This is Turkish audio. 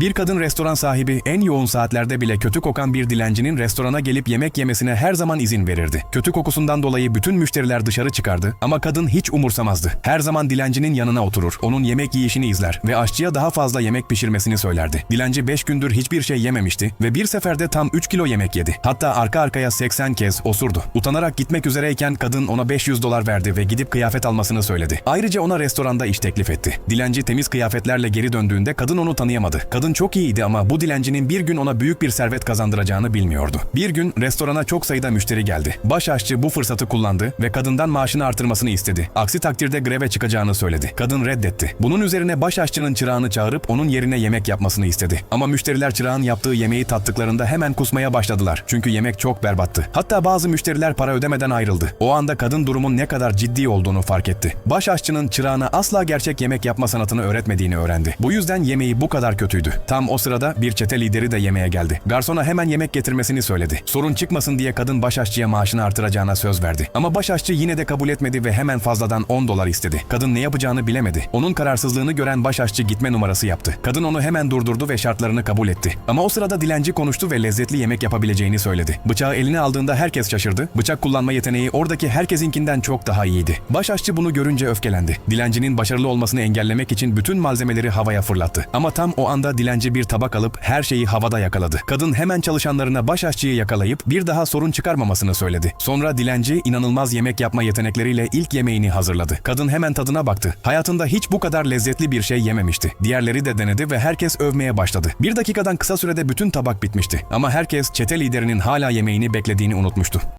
Bir kadın restoran sahibi en yoğun saatlerde bile kötü kokan bir dilencinin restorana gelip yemek yemesine her zaman izin verirdi. Kötü kokusundan dolayı bütün müşteriler dışarı çıkardı ama kadın hiç umursamazdı. Her zaman dilencinin yanına oturur, onun yemek yiyişini izler ve aşçıya daha fazla yemek pişirmesini söylerdi. Dilenci 5 gündür hiçbir şey yememişti ve bir seferde tam 3 kilo yemek yedi. Hatta arka arkaya 80 kez osurdu. Utanarak gitmek üzereyken kadın ona 500 dolar verdi ve gidip kıyafet almasını söyledi. Ayrıca ona restoranda iş teklif etti. Dilenci temiz kıyafetlerle geri döndüğünde kadın onu tanıyamadı. Kadın çok iyiydi ama bu dilencinin bir gün ona büyük bir servet kazandıracağını bilmiyordu. Bir gün restorana çok sayıda müşteri geldi. Baş aşçı bu fırsatı kullandı ve kadından maaşını artırmasını istedi. Aksi takdirde greve çıkacağını söyledi. Kadın reddetti. Bunun üzerine baş aşçının çırağını çağırıp onun yerine yemek yapmasını istedi. Ama müşteriler çırağın yaptığı yemeği tattıklarında hemen kusmaya başladılar. Çünkü yemek çok berbattı. Hatta bazı müşteriler para ödemeden ayrıldı. O anda kadın durumun ne kadar ciddi olduğunu fark etti. Baş aşçının çırağına asla gerçek yemek yapma sanatını öğretmediğini öğrendi. Bu yüzden yemeği bu kadar kötüydü. Tam o sırada bir çete lideri de yemeğe geldi. Garsona hemen yemek getirmesini söyledi. Sorun çıkmasın diye kadın baş aşçıya maaşını artıracağına söz verdi. Ama baş aşçı yine de kabul etmedi ve hemen fazladan 10 dolar istedi. Kadın ne yapacağını bilemedi. Onun kararsızlığını gören baş aşçı gitme numarası yaptı. Kadın onu hemen durdurdu ve şartlarını kabul etti. Ama o sırada dilenci konuştu ve lezzetli yemek yapabileceğini söyledi. Bıçağı eline aldığında herkes şaşırdı. Bıçak kullanma yeteneği oradaki herkesinkinden çok daha iyiydi. Baş aşçı bunu görünce öfkelendi. Dilencinin başarılı olmasını engellemek için bütün malzemeleri havaya fırlattı. Ama tam o anda dilenci bir tabak alıp her şeyi havada yakaladı. Kadın hemen çalışanlarına baş aşçıyı yakalayıp bir daha sorun çıkarmamasını söyledi. Sonra dilenci inanılmaz yemek yapma yetenekleriyle ilk yemeğini hazırladı. Kadın hemen tadına baktı. Hayatında hiç bu kadar lezzetli bir şey yememişti. Diğerleri de denedi ve herkes övmeye başladı. Bir dakikadan kısa sürede bütün tabak bitmişti. Ama herkes çete liderinin hala yemeğini beklediğini unutmuştu.